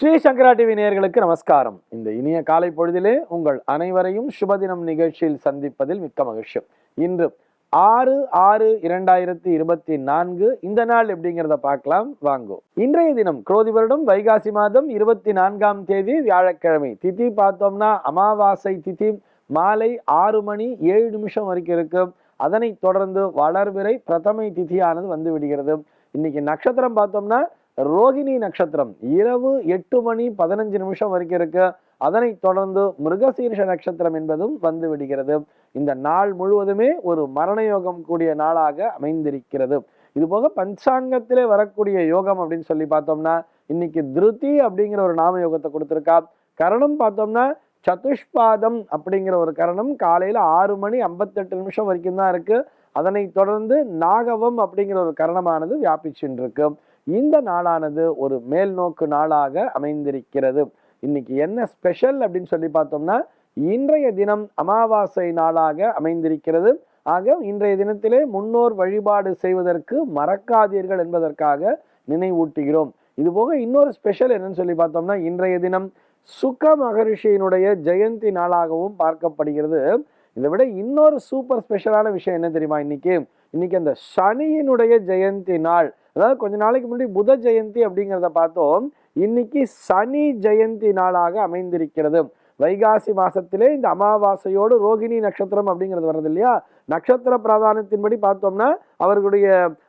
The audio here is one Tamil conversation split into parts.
ஸ்ரீ சங்கரா டிவி நேயர்களுக்கு நமஸ்காரம். இந்த இனிய காலை பொழுதிலே உங்கள் அனைவரையும் சுபதினம் நிகழ்ச்சியில் சந்திப்பதில் மிக்க மகிழ்ச்சி. இன்று ஆறு ஆறு இரண்டாயிரத்தி இருபத்தி நான்கு இந்த நாள் எப்படிங்கிறத பார்க்கலாம். வாங்கோ. இன்றைய தினம் குரோதி வருடம் வைகாசி மாதம் இருபத்தி நான்காம் தேதி வியாழக்கிழமை. திதி பார்த்தோம்னா அமாவாசை திதி மாலை ஆறு மணி ஏழு நிமிஷம் வரைக்கும் இருக்கும் அதனைத் தொடர்ந்து வளர்விரை பிரதமை திதியானது வந்து விடுகிறது. இன்னைக்கு நட்சத்திரம் பார்த்தோம்னா ரோகிணி நட்சத்திரம். இரவு எட்டு மணி பதினஞ்சு நிமிஷம் வரைக்கும் இருக்கு. அதனைத் தொடர்ந்து மிருகசீர்ஷ நட்சத்திரம் என்பதும் வந்து விடுகிறது. இந்த நாள் முழுவதுமே ஒரு மரண யோகம் கூடிய நாளாக அமைந்திருக்கிறது. இது போக பஞ்சாங்கத்திலே வரக்கூடிய யோகம் அப்படின்னு சொல்லி பார்த்தோம்னா இன்னைக்கு திருதி அப்படிங்கிற ஒரு நாம யோகத்தை கொடுத்துருக்கா. கரணம் பார்த்தோம்னா சதுஷ்பாதம் அப்படிங்கிற ஒரு கரணம் காலையில ஆறு மணி ஐம்பத்தெட்டு நிமிஷம் வரைக்கும் தான் இருக்கு. அதனைத் தொடர்ந்து நாகவம் அப்படிங்கிற ஒரு கரணமானது வியாபிச்சுட்டு இருக்கு. இந்த நாளானது ஒரு மேல் நோக்கு நாளாக அமைந்திருக்கிறது. இன்னைக்கு என்ன ஸ்பெஷல் அப்படின்னு சொல்லி பார்த்தோம்னா இன்றைய தினம் அமாவாசை நாளாக அமைந்திருக்கிறது. ஆக இன்றைய தினத்திலே முன்னோர் வழிபாடு செய்வதற்கு மறக்காதீர்கள் என்பதற்காக நினைவூட்டுகிறோம். இது போக இன்னொரு ஸ்பெஷல் என்னன்னு சொல்லி பார்த்தோம்னா இன்றைய தினம் சுக மகரிஷியினுடைய ஜெயந்தி நாளாகவும் பார்க்கப்படுகிறது. இதை விட இன்னொரு சூப்பர் ஸ்பெஷலான விஷயம் என்ன தெரியுமா இன்னைக்கு? இன்னைக்கு அந்த சனியினுடைய ஜெயந்தி நாள். அதாவது கொஞ்ச நாளைக்கு முன்னாடி புத ஜெயந்தி அப்படிங்கிறத பார்த்தோம். இன்னைக்கு சனி ஜெயந்தி நாளாக அமைந்திருக்கிறது. வைகாசி மாசத்திலே இந்த அமாவாசையோடு ரோகிணி நட்சத்திரம் அப்படிங்கிறது வர்றது இல்லையா? நட்சத்திர பிராதானத்தின்படி பார்த்தோம்னா அவர்களுடைய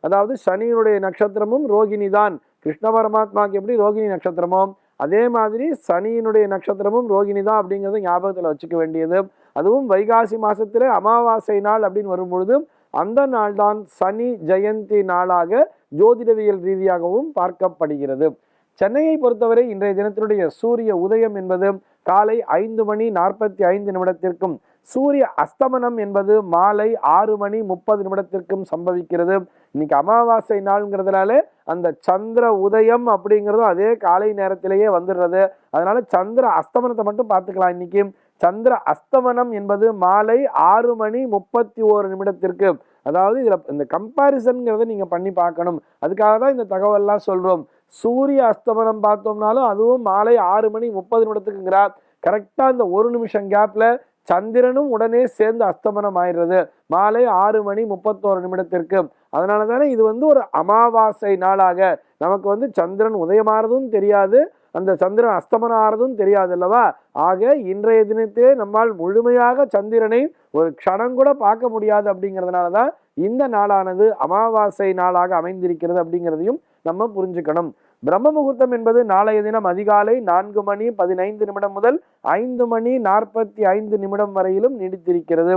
அதாவது சனியினுடைய நட்சத்திரமும் ரோகிணி தான். கிருஷ்ண பரமாத்மாவுக்கு எப்படி ரோகிணி நட்சத்திரமோ அதே மாதிரி சனியினுடைய நட்சத்திரமும் ரோகிணி தான் அப்படிங்கிறத ஞாபகத்தில் வச்சுக்க வேண்டியது. அதுவும் வைகாசி மாசத்திலே அமாவாசை நாள் அப்படின்னு வரும்பொழுது அந்த நாள்தான் சனி ஜெயந்தி நாளாக ஜோதிடவியல் ரீதியாகவும் பார்க்கப்படுகிறது. சென்னையை பொறுத்தவரை இன்றைய தினத்தினுடைய சூரிய உதயம் என்பது காலை ஐந்து மணி நாற்பத்தி ஐந்து நிமிடத்திற்கும் சூரிய அஸ்தமனம் என்பது மாலை ஆறு மணி முப்பது நிமிடத்திற்கும் சம்பவிக்கிறது. இன்னைக்கு அமாவாசை நாள்ங்கிறதுனால அந்த சந்திர உதயம் அப்படிங்கிறதும் அதே காலை நேரத்திலேயே வந்துடுறது. அதனால சந்திர அஸ்தமனத்தை மட்டும் பார்த்துக்கலாம் இன்னைக்கு. சந்திர அஸ்தமனம் என்பது மாலை ஆறு மணி முப்பத்தி ஓரு நிமிடத்திற்கு. அதாவது இதில் இந்த கம்பாரிசன்ங்கிறத நீங்கள் பண்ணி பார்க்கணும். அதுக்காக தான் இந்த தகவல்லாம் சொல்கிறோம் சூரிய அஸ்தமனம் பார்த்தோம்னாலும் அதுவும் மாலை ஆறு மணி முப்பது நிமிடத்துக்குங்கிறார். கரெக்டாக இந்த ஒரு நிமிஷம் கேப்பில் சந்திரனும் உடனே சேர்ந்து அஸ்தமனம் ஆயிடுறது. மாலை ஆறு மணி முப்பத்தோரு நிமிடத்திற்கு. அதனால தானே இது வந்து ஒரு அமாவாசை நாளாக. நமக்கு வந்து சந்திரன் உதயமாறதும் தெரியாது. அந்த சந்திரன் அஸ்தமனம் ஆறதும் தெரியாது அல்லவா ஆக இன்றைய தினத்தே நம்மால் முழுமையாக சந்திரனை ஒரு க்ஷணம் கூட பார்க்க முடியாது அப்படிங்கிறதுனால தான் இந்த நாளானது அமாவாசை நாளாக அமைந்திருக்கிறது அப்படிங்கிறதையும் நம்ம புரிஞ்சுக்கணும். பிரம்ம முகூர்த்தம் என்பது நாளைய தினம் அதிகாலை நான்கு மணி பதினைந்து நிமிடம் முதல் ஐந்து மணி நாற்பத்தி ஐந்து நிமிடம் வரையிலும் நீடித்திருக்கிறது.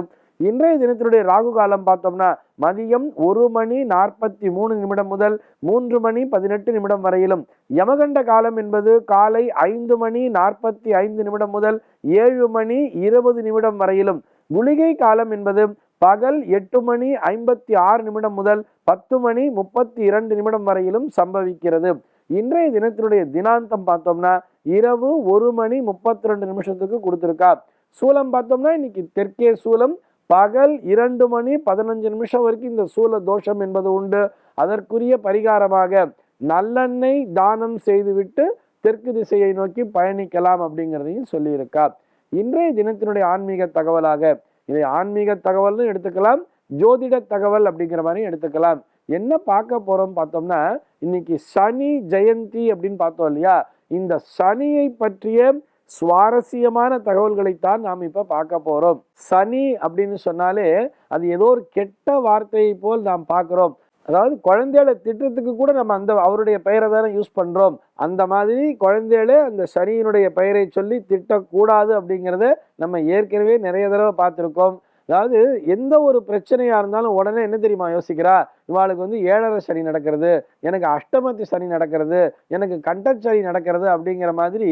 இன்றைய தினத்தினுடைய ராகு காலம் பார்த்தோம்னா மதியம் ஒரு மணி நாற்பத்தி மூணு நிமிடம் முதல் மூன்று மணி பதினெட்டு நிமிடம் வரையிலும். யமகண்ட காலம் என்பது காலை ஐந்து மணி நாற்பத்தி ஐந்து நிமிடம் முதல் ஏழு மணி இருபது நிமிடம் வரையிலும். குளிகை காலம் என்பது பகல் எட்டு மணி ஐம்பத்தி ஆறு நிமிடம் முதல் பத்து மணி முப்பத்தி இரண்டு நிமிடம் வரையிலும் சம்பவிக்கிறது. இன்றைய தினத்தினுடைய தினாந்தம் பார்த்தோம்னா இரவு ஒரு மணி முப்பத்தி ரெண்டு நிமிஷத்துக்கு கொடுத்துருக்கா சூலம் பார்த்தோம்னா இன்னைக்கு தெற்கே சூலம் பகல் இரண்டு மணி பதினஞ்சு நிமிஷம் வரைக்கும் இந்த சூல தோஷம் என்பது உண்டு. அதற்குரிய பரிகாரமாக நல்லெண்ணெய் தானம் செய்துவிட்டு தெற்கு திசையை நோக்கி பயணிக்கலாம் அப்படிங்கிறதையும் சொல்லியிருக்கார். இன்றைய தினத்தினுடைய ஆன்மீக தகவலாக இதை ஆன்மீக தகவல்னு எடுத்துக்கலாம் ஜோதிட தகவல் அப்படிங்கிற மாதிரி எடுத்துக்கலாம். என்ன பார்க்க போறோம் பார்த்தோம்னா இன்னைக்கு சனி ஜெயந்தி அப்படின்னு பார்த்தோம் இல்லையா? இந்த சனியை பற்றிய சுவாரஸ்யமான தகவல்களைத்தான் நாம் இப்போ பார்க்க போகிறோம் சனி அப்படின்னு சொன்னாலே அது ஏதோ ஒரு கெட்ட வார்த்தையை போல் நாம் பார்க்குறோம். அதாவது குழந்தைகளை திட்டத்துக்கு கூட நம்ம அந்த அவருடைய பெயரை தானே யூஸ் பண்ணுறோம் அந்த மாதிரி குழந்தைகளே அந்த சனியினுடைய பெயரை சொல்லி திட்டக்கூடாது அப்படிங்கிறத நம்ம ஏற்கனவே நிறைய தடவை பார்த்துருக்கோம். அதாவது எந்த ஒரு பிரச்சனையாக இருந்தாலும் உடனே என்ன தெரியுமா யோசிக்கிறா? இவாளுக்கு வந்து ஏழரை சனி நடக்கிறது எனக்கு அஷ்டமத்து சனி நடக்கிறது எனக்கு கண்டச்சனி நடக்கிறது அப்படிங்கிற மாதிரி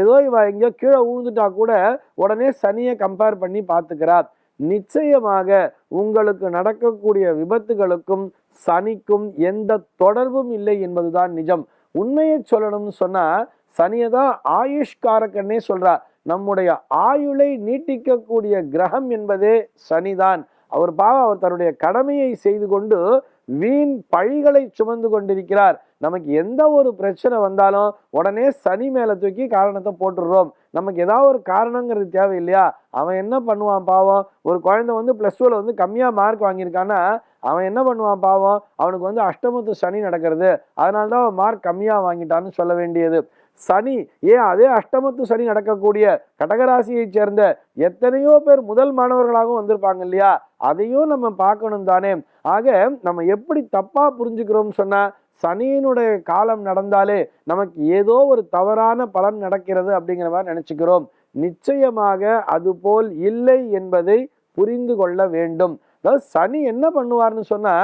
ஏதோ இவ எங்கேயோ கீழே ஊழ்ந்துட்டா கூட உடனே சனியை கம்பேர் பண்ணி பார்த்துக்கிறா. நிச்சயமாக உங்களுக்கு நடக்கக்கூடிய விபத்துகளுக்கும் சனிக்கும் எந்த தொடர்பும் இல்லை என்பதுதான் நிஜம். உண்மையை சொல்லணும்னு சொன்னா சனியை தான் ஆயுஷ்காரக்கன்னே சொல்றா. நம்முடைய ஆயுளை நீட்டிக்கக்கூடிய கிரகம் என்பதே சனிதான். அவர் பாவம் அவர் தன்னுடைய கடமையை செய்து கொண்டு வீண் பழிகளை சுமந்து கொண்டிருக்கிறார். நமக்கு எந்த ஒரு பிரச்சனை வந்தாலும் உடனே சனி மேல தூக்கி காரணத்தை போட்டுடுறோம். நமக்கு ஏதாவது ஒரு காரணங்கிறது தேவை இல்லையா அவன் என்ன பண்ணுவான் பாவம்? ஒரு குழந்தை வந்து ப்ளஸ் டூவில் வந்து கம்மியாக மார்க் வாங்கியிருக்கான்னா அவன் என்ன பண்ணுவான் பாவம்? அவனுக்கு வந்து அஷ்டமத்து சனி நடக்கிறது. அதனால தான் அவன் மார்க் கம்மியாக வாங்கிட்டான்னு சொல்ல வேண்டியது. சனி ஏன் அதே அஷ்டமத்து சனி நடக்கக்கூடிய கடகராசியைச் சேர்ந்த எத்தனையோ பேர் முதல் மாணவர்களாகவும் வந்திருப்பாங்க இல்லையா? அதையும் நம்ம பார்க்கணும் தானே. ஆக நம்ம எப்படி தப்பா புரிஞ்சுக்கிறோம்னு சொன்னா சனியினுடைய காலம் நடந்தாலே நமக்கு ஏதோ ஒரு தவறான பலன் நடக்கிறது அப்படிங்கிற மாதிரி நினைச்சுக்கிறோம். நிச்சயமாக அதுபோல் இல்லை என்பதை புரிந்து கொள்ள வேண்டும். அதாவது சனி என்ன பண்ணுவார்னு சொன்னா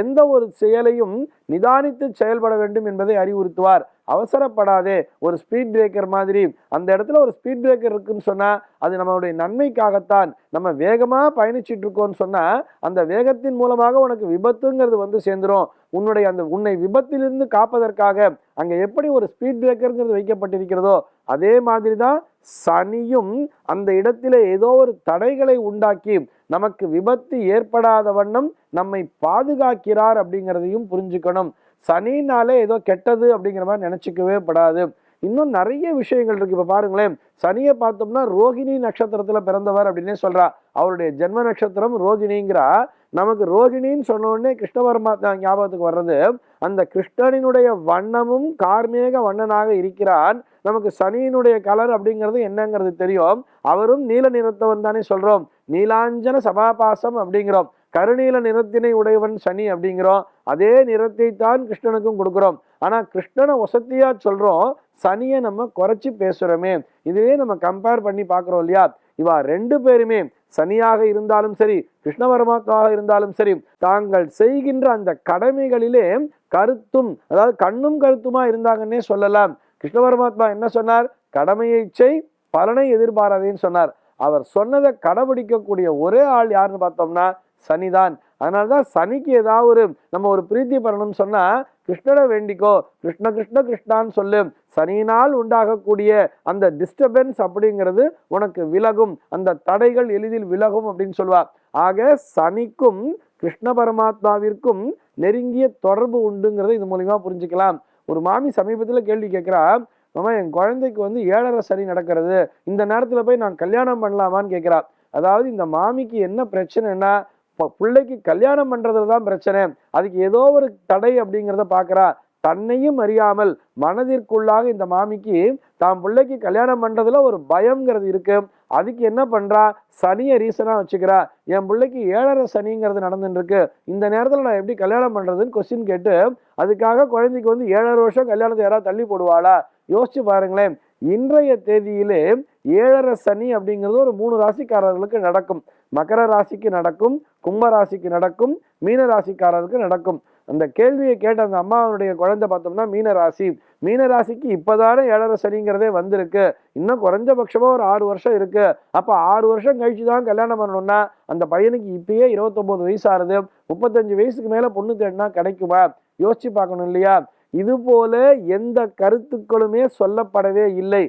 எந்த ஒரு செயலையும் நிதானித்து செயல்பட வேண்டும் என்பதை அறிவுறுத்துவார். அவசரப்படாதே. ஒரு ஸ்பீட் பிரேக்கர் மாதிரி. அந்த இடத்துல ஒரு ஸ்பீட் பிரேக்கர் இருக்குன்னு சொன்னால் அது நம்மளுடைய நன்மைக்காகத்தான். நம்ம வேகமாக பயணிச்சுட்டு இருக்கோம்னு சொன்னால் அந்த வேகத்தின் மூலமாக உனக்கு விபத்துங்கிறது வந்து சேர்ந்துரும். உன்னுடைய அந்த உன்னை விபத்திலிருந்து காப்பதற்காக அங்கே எப்படி ஒரு ஸ்பீட் பிரேக்கருங்கிறது வைக்கப்பட்டிருக்கிறதோ அதே மாதிரி தான் சனியும் அந்த இடத்திலே ஏதோ ஒரு தடைகளை உண்டாக்கி நமக்கு விபத்து ஏற்படாத வண்ணம் நம்மை பாதுகாக்கிறார் அப்படிங்கிறதையும் புரிஞ்சுக்கணும். சனினாலே ஏதோ கெட்டது அப்படிங்கிற மாதிரி நினச்சிக்கவே படாது. இன்னும் நிறைய விஷயங்கள் இருக்கு. இப்போ பாருங்களேன் சனியை பார்த்தோம்னா ரோகிணி நட்சத்திரத்தில் பிறந்தவர் அப்படின்னே சொல்றா. அவருடைய ஜென்ம நட்சத்திரம் ரோகிணிங்கிறா. நமக்கு ரோகிணின்னு சொன்னோடனே கிருஷ்ண பரமாத்மா ஞாபகத்துக்கு வர்றது அந்த கிருஷ்ணனினுடைய வண்ணமும் கார்மேக வண்ணனாக இருக்கிறான் நமக்கு சனியினுடைய கலர் அப்படிங்கிறது என்னங்கிறது தெரியும். அவரும் நீல நிறத்தவன் தானே சொல்கிறோம் நீலாஞ்சன சபாபாசம் அப்படிங்கிறோம். கருநீல நிறத்தினை உடையவன் சனி அப்படிங்கிறோம். அதே நிறத்தை தான் கிருஷ்ணனுக்கும் கொடுக்குறோம். ஆனால் கிருஷ்ணனை வசத்தியா சொல்கிறோம் சனியை நம்ம குறைச்சி பேசுகிறோமே இதுவே நம்ம கம்பேர் பண்ணி பார்க்குறோம் இல்லையா? இவா ரெண்டு பேருமே சனியாக இருந்தாலும் சரி கிருஷ்ண பரமாத்மாவாக இருந்தாலும் சரி தாங்கள் செய்கின்ற அந்த கடமைகளிலே கருத்தும் அதாவது கண்ணும் கருத்துமா இருந்தாங்கன்னே சொல்லலாம். கிருஷ்ண பரமாத்மா என்ன சொன்னார்? கடமையை செய் பலனை எதிர்பாராதேன்னு சொன்னார். அவர் சொன்னதை கடைபிடிக்கக்கூடிய ஒரே ஆள் யாருன்னு பார்த்தோம்னா சனிதான். அதனாலதான் சனிக்கு ஏதாவது ஒரு நம்ம ஒரு பிரீத்தி பண்ணணும்னு சொன்னால் கிருஷ்ணனை வேண்டிக்கோ. கிருஷ்ண கிருஷ்ண கிருஷ்ணான்னு சொல்லு. சனியினால் உண்டாகக்கூடிய அந்த டிஸ்டர்பன்ஸ் அப்படிங்கிறது உனக்கு விலகும். அந்த தடைகள் எளிதில் விலகும் அப்படின்னு சொல்லுவார் ஆக சனிக்கும் கிருஷ்ண பரமாத்மாவிற்கும் நெருங்கிய தொடர்பு உண்டுங்கிறத இது மூலிமா புரிஞ்சுக்கலாம். ஒரு மாமி சமீபத்தில் கேள்வி கேட்குறா மாமா என் குழந்தைக்கு வந்து ஏழரை சனி நடக்கிறது. இந்த நேரத்தில் போய் நான் கல்யாணம் பண்ணலாமான்னு கேட்குறா. அதாவது இந்த மாமிக்கு என்ன பிரச்சனைன்னா இப்போ பிள்ளைக்கு கல்யாணம் பண்ணுறதுல தான் பிரச்சனை. அதுக்கு ஏதோ ஒரு தடை அப்படிங்கிறத பார்க்குறா தன்னையும் அறியாமல் மனதிற்குள்ளாக இந்த மாமிக்கு தான் பிள்ளைக்கு கல்யாணம் பண்ணுறதுல ஒரு பயம்ங்கிறது இருக்கு. அதுக்கு என்ன பண்ணுறா சனியை ரீசனாக வச்சுக்கிறா. என் பிள்ளைக்கு ஏழரை சனிங்கிறது நடந்துட்டுருக்கு இந்த நேரத்தில் நான் எப்படி கல்யாணம் பண்ணுறதுன்னு கொஸ்டின் கேட்டு அதுக்காக குழந்தைக்கு வந்து ஏழரை வருஷம் கல்யாணத்தை யாராவது தள்ளி போடுவாளா? யோசிச்சு பாருங்களேன். இன்றைய தேதியிலே ஏழரை சனி அப்படிங்கிறது ஒரு மூணு ராசிக்காரர்களுக்கு நடக்கும். மகர ராசிக்கு நடக்கும் கும்ப ராசிக்கு நடக்கும் மீன ராசிக்காரருக்கு நடக்கும். அந்த கேள்வியை கேட்ட அந்த அம்மாவனுடைய குழந்தை பார்த்தோம்னா மீன ராசி. மீன ராசிக்கு இப்போதானே ஏழரை சனிங்கிறதே வந்திருக்கு. இன்னும் குறைஞ்சபட்சமாக ஒரு ஆறு வருஷம் இருக்கு. அப்போ ஆறு வருஷம் கழிச்சு தான் கல்யாணம் பண்ணணும்னா அந்த பையனுக்கு இப்பயே இருபத்தொம்போது வயசு ஆறுது முப்பத்தஞ்சு வயசுக்கு மேலே பொண்ணு தேடினா கிடைக்குமா? யோசிச்சு பார்க்கணும் இல்லையா? இதுபோல எந்த கருத்துக்களுமே சொல்லப்படவே இல்லை.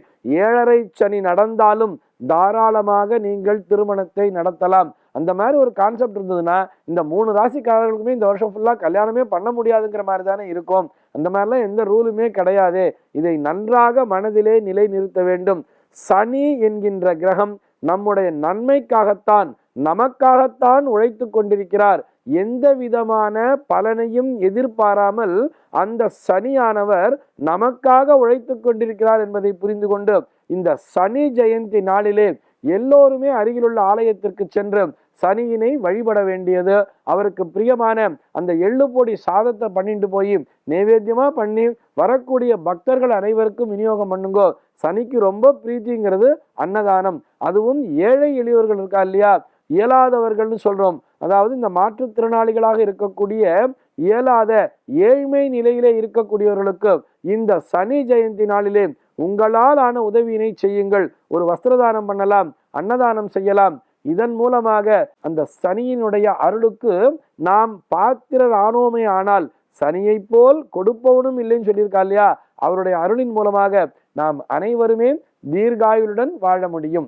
ஏழரை சனி நடந்தாலும் தாராளமாக நீங்கள் திருமணத்தை நடத்தலாம். அந்த மாதிரி ஒரு கான்செப்ட் இருந்ததுன்னா இந்த மூணு ராசிக்காரர்களுக்குமே இந்த வருஷம் ஃபுல்லாக கல்யாணமே பண்ண முடியாதுங்கிற மாதிரி தானே இருக்கும். அந்த மாதிரிலாம் எந்த ரூலுமே கிடையாது. இதை நன்றாக மனதிலே நிலை நிறுத்த வேண்டும். சனி என்கின்ற கிரகம் நம்முடைய நன்மைக்காகத்தான் நமக்காகத்தான் உழைத்து கொண்டிருக்கிறார். எந்த விதமான பலனையும் எதிர்பாராமல் அந்த சனியானவர் நமக்காக உழைத்து கொண்டிருக்கிறார் என்பதை புரிந்து கொண்டு இந்த சனி ஜெயந்தி நாளிலே எல்லோருமே அருகிலுள்ள ஆலயத்திற்கு சென்று சனியினை வழிபட வேண்டியது. அவருக்கு பிரியமான அந்த எள்ளு பொடி சாதத்தை பண்ணிட்டு போய் நைவேத்தியமாக பண்ணி வரக்கூடிய பக்தர்கள் அனைவருக்கும் விநியோகம் பண்ணுங்கோ. சனிக்கு ரொம்ப பிரீத்திங்கிறது அன்னதானம். அதுவும் ஏழை எளியவர்கள் இருக்கா இல்லையா? இயலாதவர்கள்னு சொல்றோம். அதாவது இந்த மாற்றுத்திறனாளிகளாக இருக்கக்கூடிய இயலாத ஏழ்மை நிலையிலே இருக்கக்கூடியவர்களுக்கு இந்த சனி ஜெயந்தி நாளிலே உங்களால் ஆன உதவியினை செய்யுங்கள். ஒரு வஸ்திரதானம் பண்ணலாம் அன்னதானம் செய்யலாம். இதன் மூலமாக அந்த சனியினுடைய அருளுக்கு நாம் பாத்திரர் ஆனோமே ஆனால் சனியை போல் கொடுப்பவனும் இல்லைன்னு சொல்லியிருக்கா இல்லையா? அவருடைய அருளின் மூலமாக நாம் அனைவருமே தீர்காயுளுடன் வாழ முடியும்.